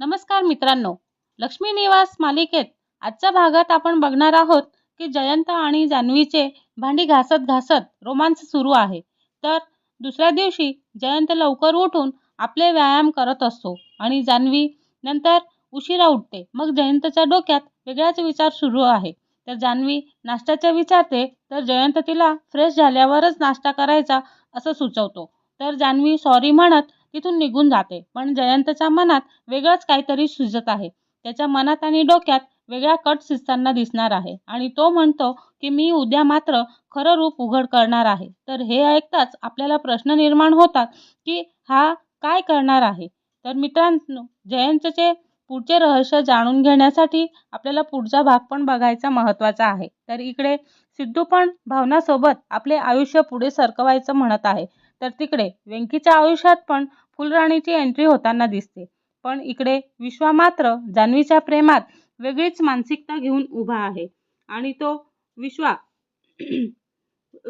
नमस्कार मित्रांनो. लक्ष्मी निवास मालिकेत आजच्या भागात आपण बघणार आहोत की जयंत आणि जान्हवीचे भांडी घासत घासत रोमांस सुरू आहे. तर दुसऱ्या दिवशी जयंत लवकर उठून आपले व्यायाम करत असतो आणि जान्हवी नंतर उशिरा उठते. मग जयंतच्या डोक्यात वेगळाच विचार सुरू आहे. तर जान्हवी नाश्त्याचे विचारते तर जयंत तिला फ्रेश झाल्यावरच नाश्ता करायचा असं सुचवतो. तर जान्हवी सॉरी म्हणत तिथून निघून जाते. पण जयंतच्या मनात वेगळंच काहीतरी सुजत आहे. त्याच्या मनात आणि डोक्यात वेगळा कट शिजताना दिसणार आहे. आणि तो म्हणतो की मी उद्या मात्र खरं रूप उघड करणार आहे. तर हे ऐकताच आपल्याला प्रश्न निर्माण होतात की हा काय करणार आहे? तर मित्रांनो जयंतचे पुढचे रहस्य जाणून घेण्यासाठी आपल्याला पुढचा भाग पण बघायचा महत्त्वाचा आहे. तर इकडे सिद्धू पण भावनासोबत आपले आयुष्य पुढे सरकवायचं म्हणत आहे. तर तिकडे वेंकीच्या आयुष्यात पण फुलराणीची एंट्री होताना दिसते. पण इकडे विश्वा मात्र जान्हवीच्या प्रेमात वेगळीच मानसिकता घेऊन उभा आहे. आणि तो विश्वा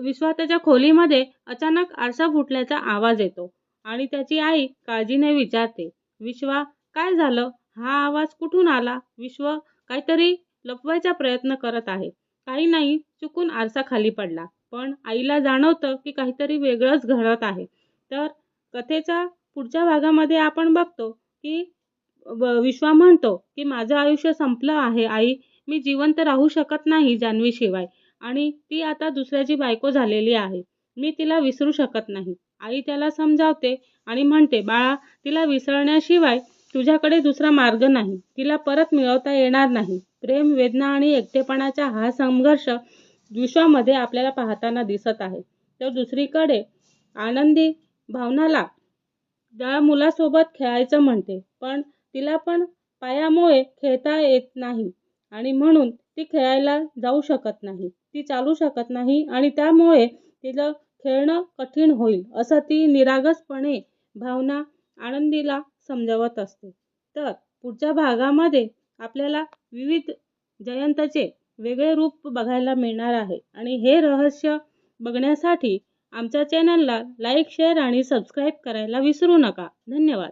विश्वा त्याच्या खोलीमध्ये अचानक आरसा फुटल्याचा आवाज येतो आणि त्याची आई काळजीने विचारते विश्वा काय झालं? हा आवाज कुठून आला? विश्व काहीतरी लपवायचा प्रयत्न करत आहे. काही नाही चुकून आरसा खाली पडला. पण आईला जाणवतं की काहीतरी वेगळंच घडत आहे. तर कथेचा पुढच्या भागामध्ये आपण बघतो की विश्वा म्हणतो की माझं आयुष्य संपलं आहे आई. मी जिवंत राहू शकत नाही जान्हवीशिवाय. आणि ती आता दुसऱ्याची बायको झालेली आहे. मी तिला विसरू शकत नाही. आई त्याला समजावते आणि म्हणते बाळा तिला विसरण्याशिवाय तुझ्याकडे दुसरा मार्ग नाही. तिला परत मिळवता येणार नाही. प्रेम वेदना आणि एकटेपणाचा हा संघर्ष विश्वामध्ये आपल्याला पाहताना दिसत आहे. तर दुसरीकडे आनंदी भावनाला त्या मुलासोबत खेळायचं म्हणते पण तिला पण पायामुळे खेळता येत नाही आणि म्हणून ती खेळायला जाऊ शकत नाही. ती चालू शकत नाही आणि त्यामुळे तिचं खेळणं कठीण होईल असं ती निरागसपणे भावना आनंदीला समजावत असते. तर पुढच्या भागामध्ये आपल्याला विविध जयंतचे वेगळे रूप बघायला मिळणार आहे. आणि हे रहस्य बघण्यासाठी आमच्या चॅनलला लाईक शेअर आणि सबस्क्राईब करायला विसरू नका. धन्यवाद.